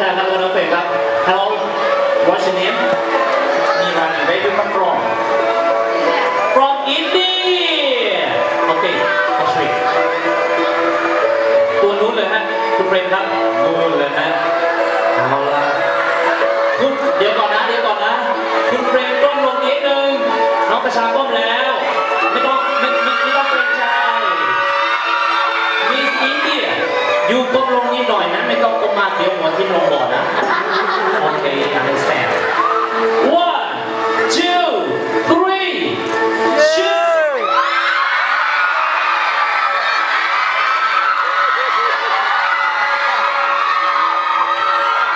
ชายครับน้องเป็ดครับ Hello what's your name มีร้านอยู่ได้ด้วมั้งกรง from India โอเคโอเคตัวนู้นเลยฮะคุณเปรมครับนู้นเลยฮะเอาละคุณเดี๋ยวก่อนนะเดี๋ยวก่อนนะ คุณเปรมกล้มลงนิดนึงน้องประชาก้มแล้ว ไม่ต้องไม่ไม่ไม่ต้องเกรงใจมีสอินเดีอยู่ก้มลงนิดหน่อยนะไม่ต้องก้ม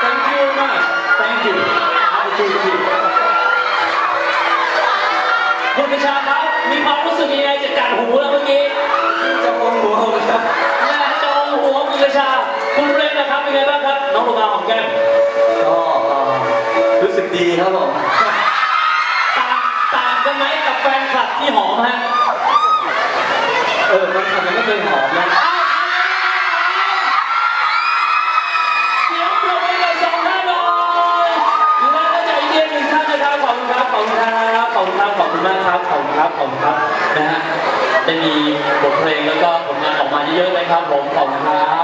Thank you very much. Thank you. Thank you. คุณประชาครับ มีความรู้สึกยังไงจากการหูแล้วเมื่อกี้จะโองหัวเลยครับแม่จะโอนหัวคุณประชา คุณเรนนะครับเป็นไงบ้างครับ น้องโรมาของแกมก็รู้สึกดีครับผมต่างต่างกันไหมกับแฟนคลับที่หอมฮะ เออแฟนคลับยังไม่เคยหอมนะ คุณครับขอบคุณครับขอบคุณครับขอบคุณมากครับขอบคุณครับขอบคุณครับนะฮะได้มีบทเพลงแล้วก็ผลงานออกมาเยอะๆเลยครับผมขอบคุณครับ